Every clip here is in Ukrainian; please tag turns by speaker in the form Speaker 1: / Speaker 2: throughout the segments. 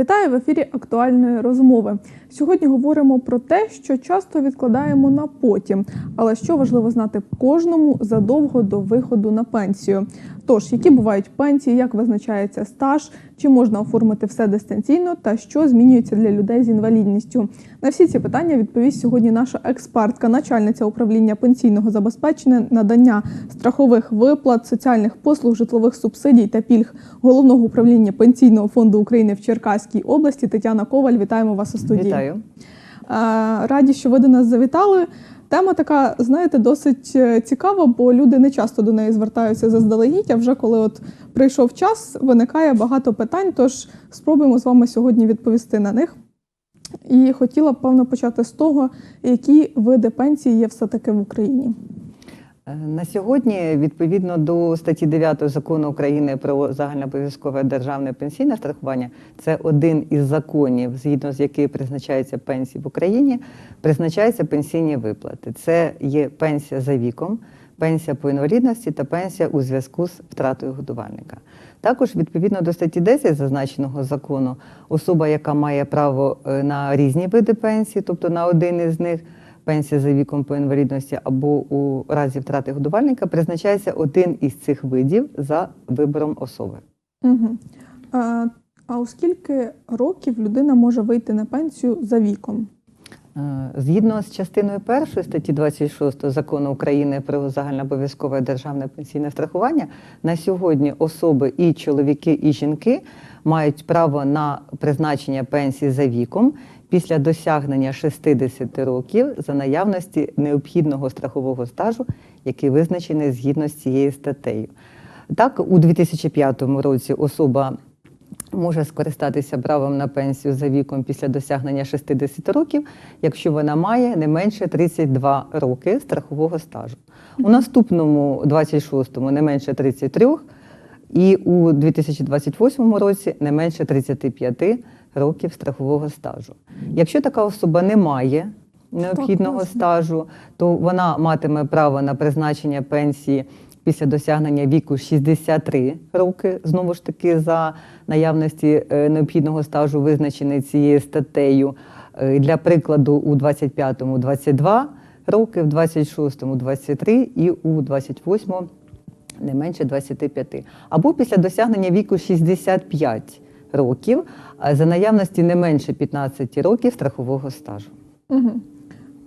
Speaker 1: Вітаю в ефірі актуальної розмови. Сьогодні говоримо про те, що часто відкладаємо на потім, але що важливо знати кожному задовго до виходу на пенсію. Тож, які бувають пенсії, як визначається стаж, чи можна оформити все дистанційно, та що змінюється для людей з інвалідністю. На всі ці питання відповість сьогодні наша експертка, начальниця управління пенсійного забезпечення, надання страхових виплат, соціальних послуг, житлових субсидій та пільг головного управління пенсійного фонду України в Черкаській області Тетяна Коваль. Вітаємо вас у студії.
Speaker 2: Вітаю.
Speaker 1: Раді, що ви до нас завітали. Тема така, знаєте, досить е, цікава, бо люди не часто до неї звертаються заздалегідь. А вже коли от прийшов час, виникає багато питань. Тож спробуємо з вами сьогодні відповісти на них. І хотіла б певно почати з того, які види пенсії є все таки в Україні.
Speaker 2: Е, На сьогодні, відповідно до статті 9 закону України про загальнообов'язкове державне пенсійне страхування, це один із законів, згідно з яким призначаються пенсії в Україні, призначаються пенсійні виплати. Це є пенсія за віком, пенсія по інвалідності та пенсія у зв'язку з втратою годувальника. Також відповідно до статті 10 зазначеного закону, особа, яка має право е, на різні види пенсії, тобто на один із них пенсія за віком по інвалідності або у разі втрати годувальника, призначається один із цих видів за вибором особи.
Speaker 1: Угу. А, а у скільки років людина може вийти на пенсію за віком?
Speaker 2: Е, Згідно з частиною першої статті 26 закону України про загальнообов'язкове державне пенсійне страхування, на сьогодні особи і чоловіки, і жінки мають право на призначення пенсії за віком після досягнення 60 років за наявності необхідного страхового стажу, який визначений згідно з цією статтею. Так, у 2005 році особа може скористатися правом на пенсію за віком після досягнення 60 років, якщо вона має не менше 32 роки страхового стажу. У наступному 26-му не менше 33 і у 2028 році не менше 35 років страхового стажу. Якщо така особа не має необхідного
Speaker 1: можна.
Speaker 2: стажу, то вона матиме право на призначення пенсії після досягнення віку 63 роки, знову ж таки, за наявності е, необхідного стажу, визначений цією статтею. Е, Для прикладу, у 25-му 22 роки, в 26-му 23 і у 28-му не менше 25. Або після досягнення віку 65 років, за наявності не менше 15 років страхового стажу.
Speaker 1: Угу.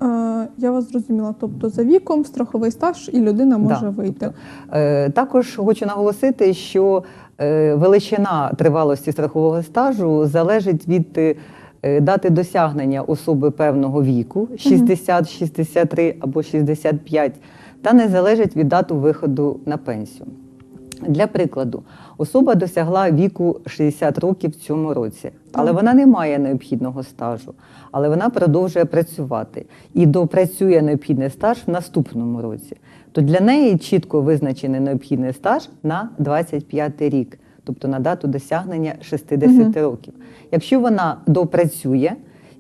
Speaker 1: Е, я вас зрозуміла. Тобто за віком страховий стаж і людина може
Speaker 2: Да,
Speaker 1: вийти.
Speaker 2: тобто, е, також хочу наголосити, що е, величина тривалості страхового стажу залежить від е, дати досягнення особи певного віку 60, 63 або 65, та не залежить від дату виходу на пенсію. Для прикладу, особа досягла віку 60 років в цьому році, але вона не має необхідного стажу, але вона продовжує працювати і допрацює необхідний стаж в наступному році. То для неї чітко визначений необхідний стаж на 25 рік, тобто на дату досягнення 60 років. Якщо вона допрацює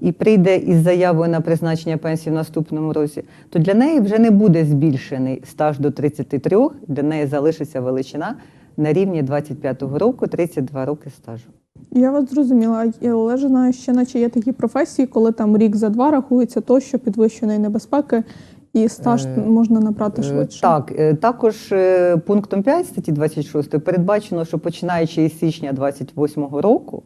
Speaker 2: і прийде із заявою на призначення пенсії в наступному році, то для неї вже не буде збільшений стаж до 33, для неї залишиться величина на рівні 25-го року 32 роки стажу.
Speaker 1: Я вас зрозуміла, але ж знаю, ще наче є такі професії, коли там рік за два рахується то, що підвищеної небезпеки, і стаж
Speaker 2: Е,
Speaker 1: можна набрати
Speaker 2: Е,
Speaker 1: швидше.
Speaker 2: Так, е, також пунктом 5 статті 26 передбачено, що починаючи із січня 28 року,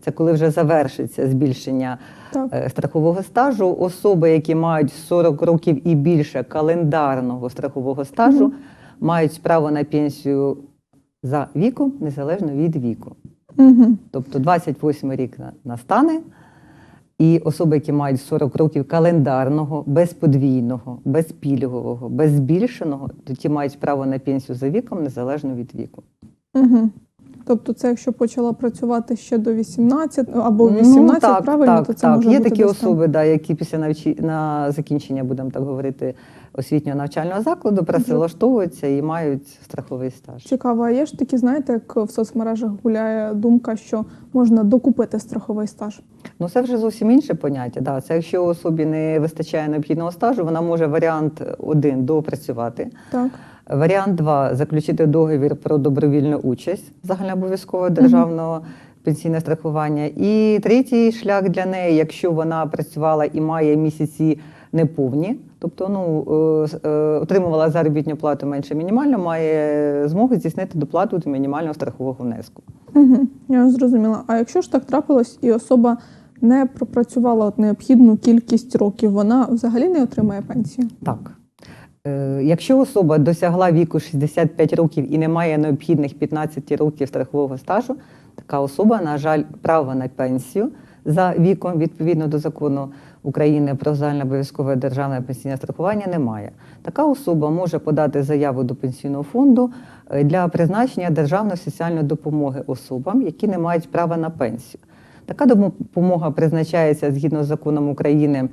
Speaker 2: це коли вже завершиться збільшення
Speaker 1: Так.
Speaker 2: е, страхового стажу, особи, які мають 40 років і більше календарного страхового стажу,
Speaker 1: Мгм.
Speaker 2: мають право на пенсію за віком незалежно від віку.
Speaker 1: Угу.
Speaker 2: Тобто 28 рік настане, і особи, які мають 40 років календарного, без подвійного, без пільгового, без збільшеного, то ті мають право на пенсію за віком незалежно від віку.
Speaker 1: Угу. Тобто, це якщо почала працювати ще до 18 або
Speaker 2: Ну, так,
Speaker 1: правильно,
Speaker 2: так,
Speaker 1: то це
Speaker 2: так.
Speaker 1: може
Speaker 2: Є
Speaker 1: бути
Speaker 2: такі особи, да, які після навчі... на закінчення, будемо так говорити, освітнього навчального закладу працевлаштовуються і мають страховий стаж.
Speaker 1: Цікаво, а є ж такі, знаєте, як в соцмережах гуляє думка, що можна докупити страховий стаж.
Speaker 2: Ну, це вже зовсім інше поняття. Да. Це якщо особі не вистачає необхідного стажу, вона може варіант один допрацювати.
Speaker 1: Так.
Speaker 2: Варіант 2 заключити договір про добровільну участь загальнообов'язкового державного пенсійне страхування. І третій шлях для неї, якщо вона працювала і має місяці неповні, тобто ну, е, е, отримувала заробітну плату менше мінімально, має змогу здійснити доплату до мінімального страхового внеску.
Speaker 1: Угу, я зрозуміла. А якщо ж так трапилось, і особа не пропрацювала от необхідну кількість років, вона взагалі не отримає пенсію?
Speaker 2: Так. Е, Якщо особа досягла віку 65 років і не має необхідних 15 років страхового стажу, така особа, на жаль, право на пенсію за віком відповідно до закону України про загальнообов'язкове державне пенсійне страхування не має. Така особа може подати заяву до пенсійного фонду е, для призначення державної соціальної допомоги особам, які не мають права на пенсію. Така допомога призначається згідно з законом України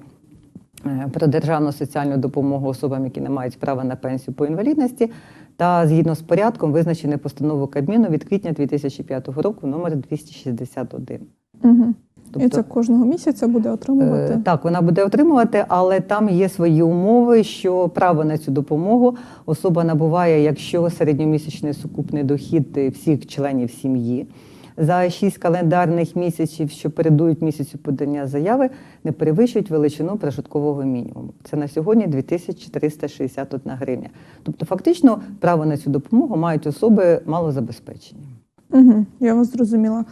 Speaker 2: про державну соціальну допомогу особам, які не мають права на пенсію по інвалідності, та згідно з порядком визначений постановою Кабміну від квітня 2005 року номер 261.
Speaker 1: Угу. і
Speaker 2: Тобто-
Speaker 1: це кожного місяця буде отримувати.
Speaker 2: Е, Так, вона буде отримувати, але там є свої умови, що право на цю допомогу особа набуває, якщо середньомісячний сукупний дохід е, всіх членів сім'ї за 6 календарних місяців, що передують місяцю подання заяви, не перевищують величину прожиткового мінімуму. Це на сьогодні 2361 гривня. Тобто, фактично, право на цю допомогу мають особи малозабезпечені.
Speaker 1: Угу, я вас зрозуміла.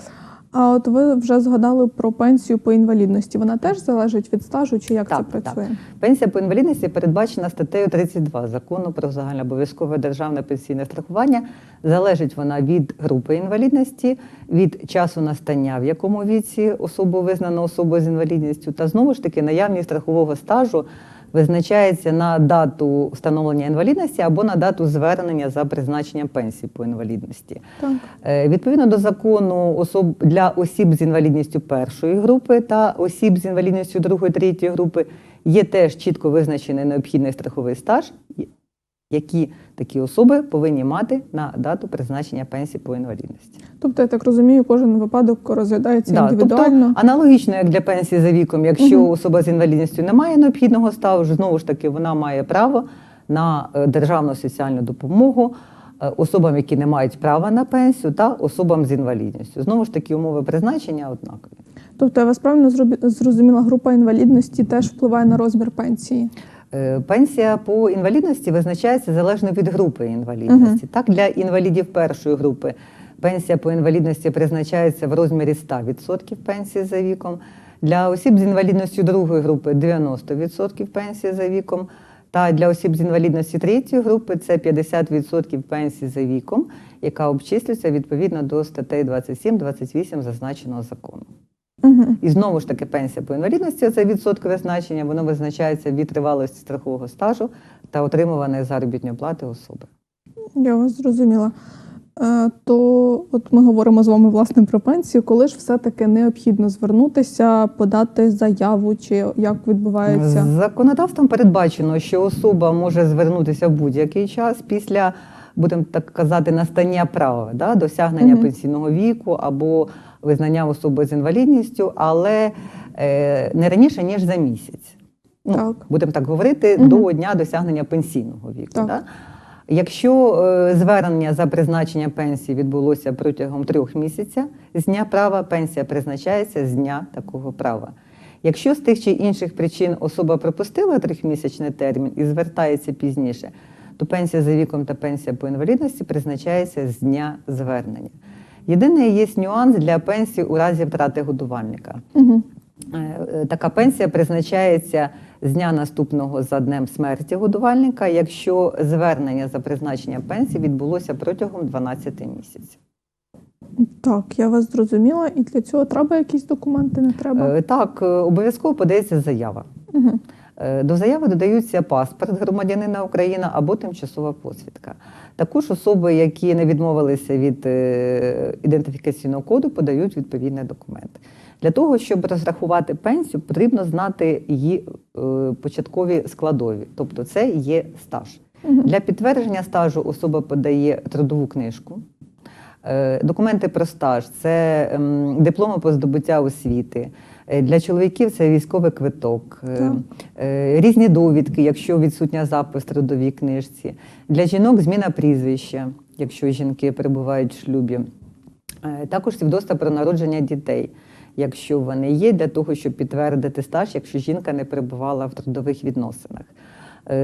Speaker 1: А от ви вже згадали про пенсію по інвалідності. Вона теж залежить від стажу, чи як
Speaker 2: Так,
Speaker 1: це працює?
Speaker 2: Пенсія по інвалідності передбачена статтею 32 закону про загальнообов'язкове державне пенсійне страхування. Залежить вона від групи інвалідності, від часу настання, в якому віці особу визнано особою з інвалідністю, та знову ж таки наявність страхового стажу визначається на дату встановлення інвалідності або на дату звернення за призначенням пенсії по інвалідності.
Speaker 1: Так.
Speaker 2: Е, Відповідно до закону особ для осіб з інвалідністю першої групи та осіб з інвалідністю другої третьої групи є теж чітко визначений необхідний страховий стаж, які такі особи повинні мати на дату призначення пенсії по інвалідності.
Speaker 1: Тобто, я так розумію, кожен випадок розглядається
Speaker 2: Да,
Speaker 1: індивідуально.
Speaker 2: Тобто, аналогічно як для пенсії за віком, якщо
Speaker 1: Мгм.
Speaker 2: особа з інвалідністю не має необхідного стажу, знову ж таки вона має право на е, державну соціальну допомогу е, особам, які не мають права на пенсію, та особам з інвалідністю. Знову ж таки, умови призначення однакові.
Speaker 1: Тобто, я вас правильно зрозуміла, група інвалідності теж впливає на розмір пенсії.
Speaker 2: Е, Пенсія по інвалідності визначається залежно від групи інвалідності. Так, для інвалідів першої групи пенсія по інвалідності призначається в розмірі 100% пенсії за віком. Для осіб з інвалідністю другої групи 90% пенсії за віком. Та для осіб з інвалідності третьої групи це 50% пенсії за віком, яка обчислюється відповідно до статей 27-28 зазначеного закону.
Speaker 1: Угу.
Speaker 2: І знову ж таки пенсія по інвалідності це відсоткове значення, воно визначається від тривалості страхового стажу та отримуваної заробітної плати особи.
Speaker 1: Я вас зрозуміла. Е, То от ми говоримо з вами власне про пенсію. Коли ж все-таки необхідно звернутися, подати заяву, чи як відбувається?
Speaker 2: Законодавством передбачено, що особа може звернутися в будь-який час після, будемо так казати, настання права, да, досягнення
Speaker 1: Мгм.
Speaker 2: пенсійного віку або визнання особи з інвалідністю, але е, не раніше ніж за місяць. Ну,
Speaker 1: Так.
Speaker 2: Будемо так говорити,
Speaker 1: Мгм.
Speaker 2: до дня досягнення пенсійного віку.
Speaker 1: Так.
Speaker 2: Да? Якщо е, звернення за призначення пенсії відбулося протягом трьох місяців з дня права, пенсія призначається з дня такого права. Якщо з тих чи інших причин особа пропустила трьохмісячний термін і звертається пізніше, то пенсія за віком та пенсія по інвалідності призначається з дня звернення. Єдиний є нюанс для пенсії у разі втрати годувальника.
Speaker 1: Угу.
Speaker 2: Така пенсія призначається з дня наступного за днем смерті годувальника, якщо звернення за призначення пенсії відбулося протягом 12 місяців.
Speaker 1: Так, я вас зрозуміла. І для цього треба якісь документи, не треба.
Speaker 2: Е, Так, обов'язково подається заява.
Speaker 1: Угу.
Speaker 2: До заяви додаються паспорт громадянина України або тимчасова посвідка. Також особи, які не відмовилися від е, ідентифікаційного коду, подають відповідний документ. Для того, щоб розрахувати пенсію, потрібно знати її е, початкові складові, тобто це є стаж. Для підтвердження стажу особа подає трудову книжку. Е, Документи про стаж це ем, дипломи по здобуття освіти. Е, Для чоловіків це військовий квиток, е,
Speaker 1: Так.
Speaker 2: е, різні довідки, якщо відсутня запис в трудовій книжці. Для жінок зміна прізвища, якщо жінки перебувають в шлюбі. Також свідоцтва про народження дітей, якщо вони є, для того, щоб підтвердити стаж, якщо жінка не перебувала в трудових відносинах.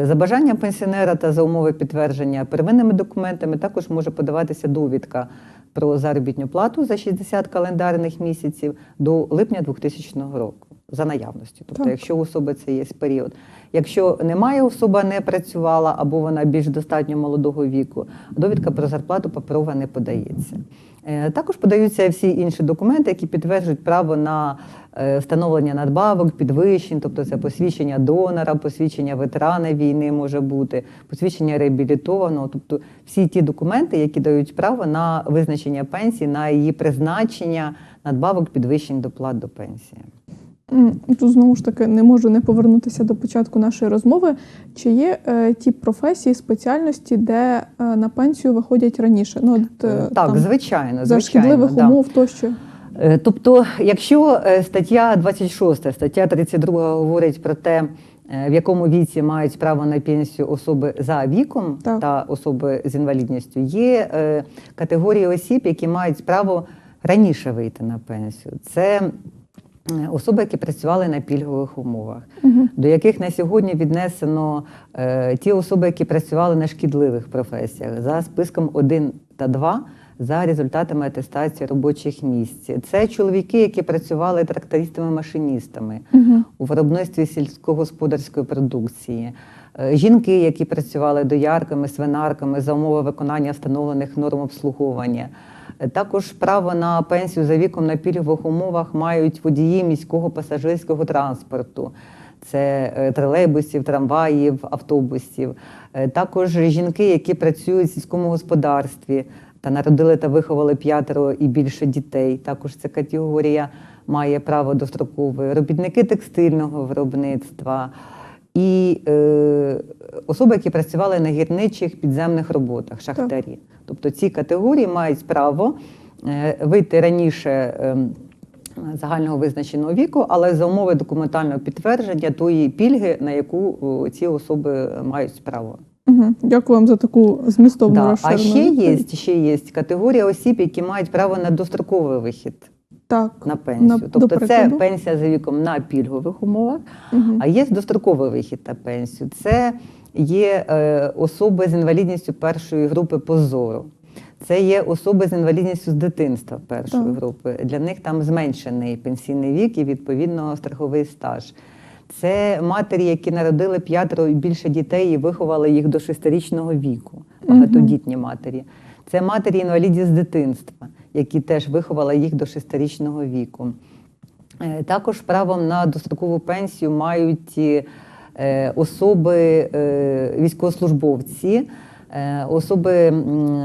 Speaker 2: За бажанням пенсіонера та за умови підтвердження первинними документами також може подаватися довідка про заробітну плату за 60 календарних місяців до липня 2000 року за наявності. Тобто,
Speaker 1: Так.
Speaker 2: якщо у особи це є період. Якщо немає, особа не працювала або вона більш достатньо молодого віку, довідка про зарплату паперова не подається. Е, Також подаються всі інші документи, які підтверджують право на е, встановлення надбавок, підвищень, тобто це посвідчення донора, посвідчення ветерана війни може бути, посвідчення реабілітованого, тобто всі ті документи, які дають право на визначення пенсії, на її призначення, надбавок, підвищень доплат до пенсії.
Speaker 1: Тут знову ж таки не можу не повернутися до початку нашої розмови. Чи є е, ті професії, спеціальності, де е, на пенсію виходять раніше? Ну, от, е,
Speaker 2: так,
Speaker 1: там,
Speaker 2: звичайно,
Speaker 1: за шкідливих
Speaker 2: да.
Speaker 1: умов тощо.
Speaker 2: Е, Тобто, якщо е, стаття 26, стаття 32 говорить про те, е, в якому віці мають право на пенсію особи за віком
Speaker 1: Так.
Speaker 2: та особи з інвалідністю, є е, категорії осіб, які мають право раніше вийти на пенсію. Це е, особи, які працювали на пільгових умовах,
Speaker 1: Угу.
Speaker 2: до яких на сьогодні віднесено е, ті особи, які працювали на шкідливих професіях за списком 1 та 2 за результатами атестації робочих місць. Це чоловіки, які працювали трактористами-машиністами
Speaker 1: Угу.
Speaker 2: у виробництві сільськогосподарської продукції. Е, Жінки, які працювали доярками, свинарками за умови виконання встановлених норм обслуговування. Також право на пенсію за віком на пільгових умовах мають водії міського пасажирського транспорту. Це е, тролейбусів, трамваїв, автобусів. Е, Також жінки, які працюють в сільському господарстві та народили та виховали п'ятеро і більше дітей. Також ця категорія має право дострокової. Робітники текстильного виробництва і е, особи, які працювали на гірничих підземних роботах, шахтарі. Тобто ці категорії мають право е, вийти раніше. ем, Загального визначеного віку, але за умови документального підтвердження тої пільги, на яку ці особи мають право.
Speaker 1: Угу. Дякую вам за таку змістовну
Speaker 2: Да. А ще є, ще є категорія осіб, які мають право на достроковий вихід
Speaker 1: Так.
Speaker 2: на пенсію.
Speaker 1: На-
Speaker 2: тобто це пенсія за віком на пільгових умовах,
Speaker 1: Угу.
Speaker 2: а є достроковий вихід на пенсію. Це є е, особи з інвалідністю першої групи по зору. Це є особи з інвалідністю з дитинства першої
Speaker 1: Так.
Speaker 2: групи. Для них там зменшений пенсійний вік і відповідно страховий стаж. Це матері, які народили п'ятеро і більше дітей і виховали їх до шестирічного віку, багатодітні матері. Це матері інвалідів з дитинства, які теж виховали їх до шестирічного віку. Е, Також правом на дострокову пенсію мають е, особи е, військовослужбовці, е, особи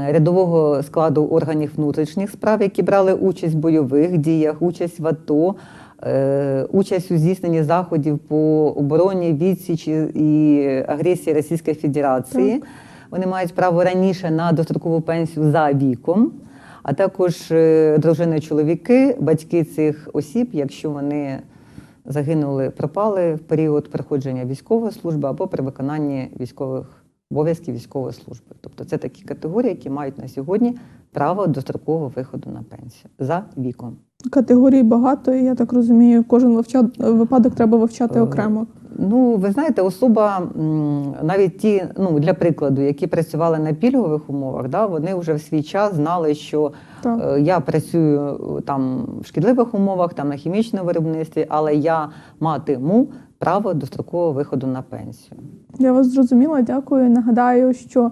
Speaker 2: рядового складу органів внутрішніх справ, які брали участь в бойових діях, участь в АТО, участь у здійсненні заходів по обороні відсічі і агресії Російської Федерації. Вони мають право раніше на дострокову пенсію за віком а також е, дружини чоловіки, батьки цих осіб, якщо вони загинули, пропали в період проходження військової служби або при виконанні військових обов'язків військової служби. Тобто це такі категорії, які мають на сьогодні право дострокового виходу на пенсію за віком.
Speaker 1: Категорій багато, і я так розумію, кожен вивча... випадок треба вивчати
Speaker 2: Е,
Speaker 1: окремо.
Speaker 2: Ну, ви знаєте, особа, навіть ті, ну для прикладу, які працювали на пільгових умовах, да, вони вже в свій час знали, що
Speaker 1: Так.
Speaker 2: е, я працюю е, там в шкідливих умовах, там на хімічному виробництві, але я матиму право дострокового виходу на пенсію.
Speaker 1: Я вас зрозуміла, дякую. Нагадаю, що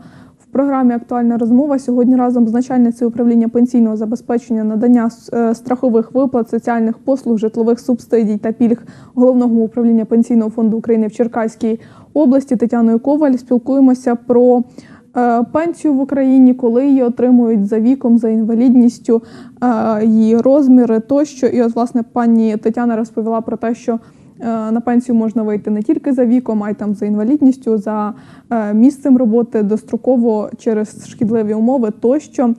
Speaker 1: програмі Актуальна розмова сьогодні разом з начальницею управління пенсійного забезпечення надання е, страхових виплат, соціальних послуг, житлових субсидій та пільг головного управління пенсійного фонду України в Черкаській області Тетяною Коваль спілкуємося про. е, Пенсію в Україні, коли її отримують за віком, за інвалідністю, е, її розміри тощо. І от власне пані Тетяна розповіла про те, що На пенсію можна вийти не тільки за віком, а й там за інвалідністю, за е, місцем роботи достроково через шкідливі умови тощо.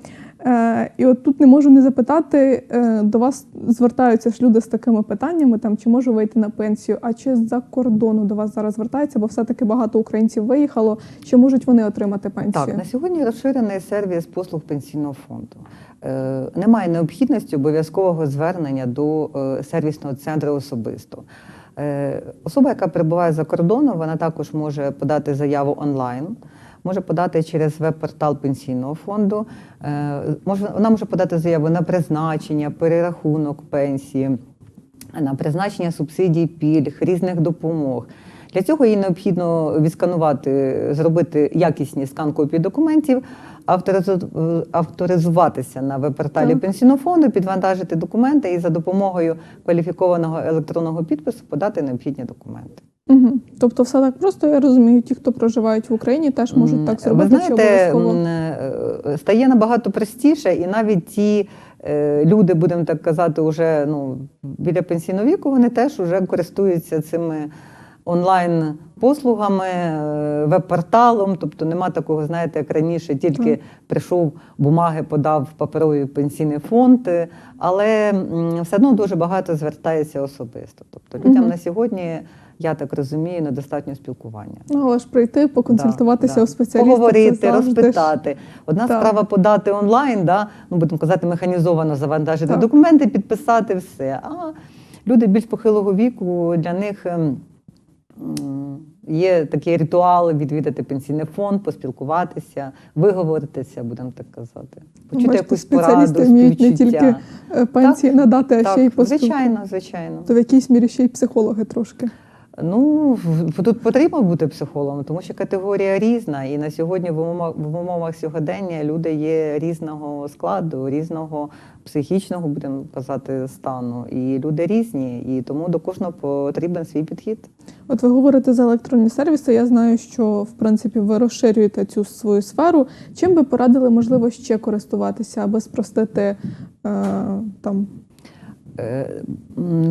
Speaker 1: Е, і от тут не можу не запитати, е, до вас звертаються ж люди з такими питаннями, там чи можу вийти на пенсію, а чи з-за кордону до вас зараз звертаються, бо все-таки багато українців виїхало. Чи можуть вони отримати пенсію?
Speaker 2: Так, на сьогодні розширений сервіс послуг пенсійного фонду. Е, Немає необхідності обов'язкового звернення до е, сервісного центру особисто. Е, Особа, яка перебуває за кордоном, вона також може подати заяву онлайн, може подати через веб-портал пенсійного фонду. Е, вона може подати заяву на призначення, перерахунок пенсії, на призначення субсидій, пільг, різних допомог. Для цього їй необхідно відсканувати, зробити якісні скан копії документів, авторизуватися на веб-порталі пенсійного фонду, підвантажити документи і за допомогою кваліфікованого електронного підпису подати необхідні документи.
Speaker 1: Угу. Тобто, все так просто я розумію, ті, хто проживають в Україні, теж можуть так зробити.
Speaker 2: Ви знаєте,
Speaker 1: обов'язково?
Speaker 2: е, стає набагато простіше, і навіть ті е, люди, будемо так казати, уже ну, біля пенсійного віку, вони теж вже користуються цими онлайн-послугами, е, веб-порталом. Тобто нема такого, знаєте, як раніше, тільки прийшов, бумаги подав в паперовий пенсійний фонд, е, але все одно дуже багато звертається особисто. Тобто людям на сьогодні, я так розумію, недостатньо спілкування.
Speaker 1: Ну, але ж прийти, поконсультуватися
Speaker 2: Да, да.
Speaker 1: у спеціаліста.
Speaker 2: Поговорити,
Speaker 1: це завжди
Speaker 2: розпитати. Одна
Speaker 1: Так.
Speaker 2: справа подати онлайн, да, ну будемо казати, механізовано завантажити документи, підписати все. А люди більш похилого віку для них. Є такий ритуал відвідати пенсійний фонд, поспілкуватися, виговоритися, будемо так казати. Почути
Speaker 1: Бачите,
Speaker 2: якусь пораду,
Speaker 1: вміють не тільки е, пенсії надати, а
Speaker 2: так,
Speaker 1: ще й поспілкуватися.
Speaker 2: звичайно, звичайно.
Speaker 1: То в якійсь мірі ще й психологи трошки.
Speaker 2: Ну, тут потрібно бути психологом, тому що категорія різна, і на сьогодні в умовах, в умовах сьогодення люди є різного складу, різного психічного, будемо казати, стану. І люди різні, і тому до кожного потрібен свій підхід.
Speaker 1: От ви говорите за електронні сервіси. Я знаю, що в принципі ви розширюєте цю свою сферу. Чим би порадили, можливо, ще користуватися, аби спростити е, там
Speaker 2: Е,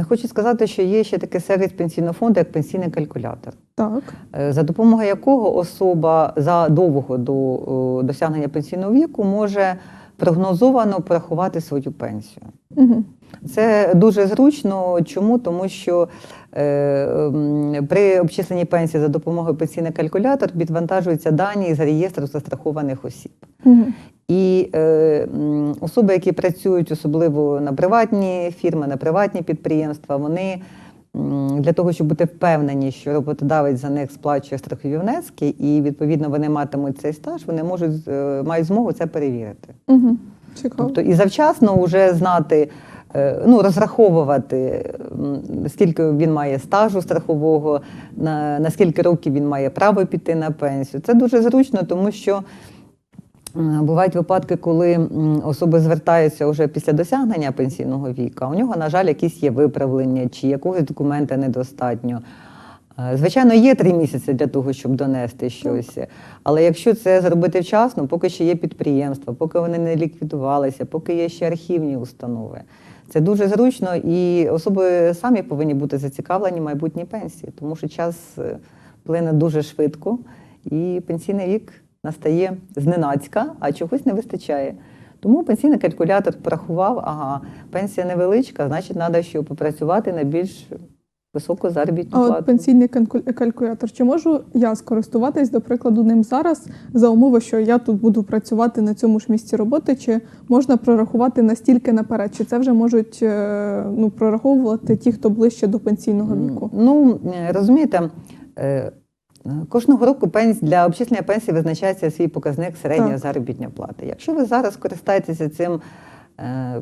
Speaker 2: хочу сказати, що є ще такий сервіс пенсійного фонду, як пенсійний калькулятор.
Speaker 1: так.
Speaker 2: е, За допомогою якого особа задовго до е, досягнення пенсійного віку може прогнозовано порахувати свою пенсію.
Speaker 1: Угу.
Speaker 2: Це дуже зручно. Чому? Тому що е, при обчисленні пенсії за допомогою пенсійний калькулятор підвантажуються дані з реєстру застрахованих осіб.
Speaker 1: Угу.
Speaker 2: І е, особи, які працюють особливо на приватні фірми, на приватні підприємства, вони для того, щоб бути впевнені, що роботодавець за них сплачує страхові внески, і відповідно вони матимуть цей стаж, вони можуть е, мають змогу це перевірити.
Speaker 1: Угу. Цікаво.
Speaker 2: Тобто і завчасно вже знати, ну розраховувати, скільки він має стажу страхового, на, на скільки років він має право піти на пенсію. Це дуже зручно, тому що. Бувають випадки, коли особи звертаються вже після досягнення пенсійного віку, у нього, на жаль, якісь є виправлення чи якогось документа недостатньо. Е, Звичайно, є три місяці для того, щоб донести щось. Але якщо це зробити вчасно, поки ще є підприємства, поки вони не ліквідувалися, поки є ще архівні установи, це дуже зручно, і особи самі повинні бути зацікавлені в майбутній пенсії, тому що час е, плине дуже швидко, і пенсійний вік настає зненацька, а чогось не вистачає. Тому пенсійний калькулятор порахував, ага, пенсія невеличка, значить, треба ще попрацювати на більш високу заробітну
Speaker 1: А
Speaker 2: плату.
Speaker 1: от пенсійний калькулятор, чи можу я скористуватись, до прикладу, ним зараз за умови, що я тут буду працювати на цьому ж місці роботи, чи можна прорахувати настільки наперед? Чи це вже можуть е, ну, прораховувати ті, хто ближче до пенсійного віку?
Speaker 2: Ну, е, розумієте, е, кожного року для обчислення пенсії визначається свій показник середньої заробітної плати. Якщо ви зараз користаєтеся цим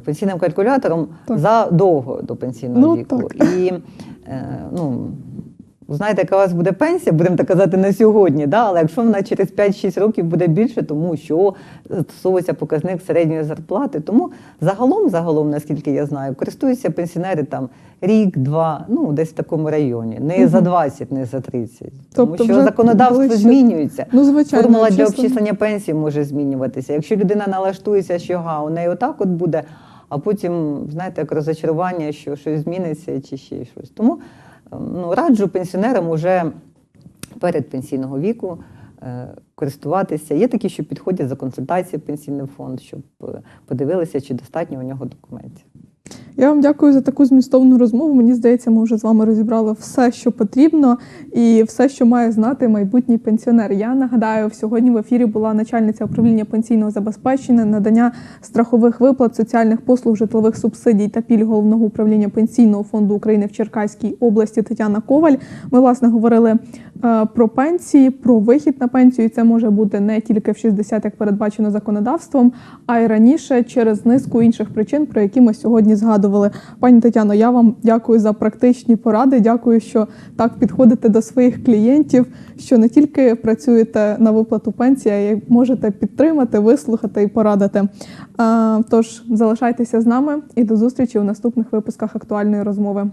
Speaker 2: пенсійним калькулятором
Speaker 1: Так.
Speaker 2: задовго до пенсійного
Speaker 1: Ну,
Speaker 2: віку, і е, ну, знаєте, яка у вас буде пенсія, будемо так казати, на сьогодні, да? але якщо вона через 5-6 років буде більше, тому що стосовується показник середньої зарплати. Тому загалом, загалом, наскільки я знаю, користуються пенсіонери там рік-два, ну десь в такому районі, не
Speaker 1: Мгм.
Speaker 2: за 20, не за 30. Тому
Speaker 1: Тобто
Speaker 2: що законодавство
Speaker 1: ближче-
Speaker 2: змінюється.
Speaker 1: Ну, звичайно,
Speaker 2: Формула для
Speaker 1: обчислення.
Speaker 2: обчислення пенсії може змінюватися. Якщо людина налаштується, що га, у неї отак от буде, а потім, знаєте, як розочарування, що щось зміниться чи ще щось. Тому ну, раджу пенсіонерам уже перед пенсійного віку е, користуватися. Є такі, що підходять за консультацією пенсійний фонд, щоб е, подивилися, чи достатньо у нього документів.
Speaker 1: Я вам дякую за таку змістовну розмову. Мені здається, ми вже з вами розібрали все, що потрібно, і все, що має знати майбутній пенсіонер. Я нагадаю, сьогодні в ефірі була начальниця управління пенсійного забезпечення, надання страхових виплат, соціальних послуг, житлових субсидій та пільг головного управління пенсійного фонду України в Черкаській області Тетяна Коваль. Ми власне говорили е, про пенсії, про вихід на пенсію. І це може бути не тільки в 60, як передбачено законодавством, а й раніше через низку інших причин, про які ми сьогодні згадували. Пані Тетяно, я вам дякую за практичні поради. Дякую, що так підходите до своїх клієнтів, що не тільки працюєте на виплату пенсії, а й можете підтримати, вислухати і порадити. Е, Тож залишайтеся з нами і до зустрічі у наступних випусках актуальної розмови.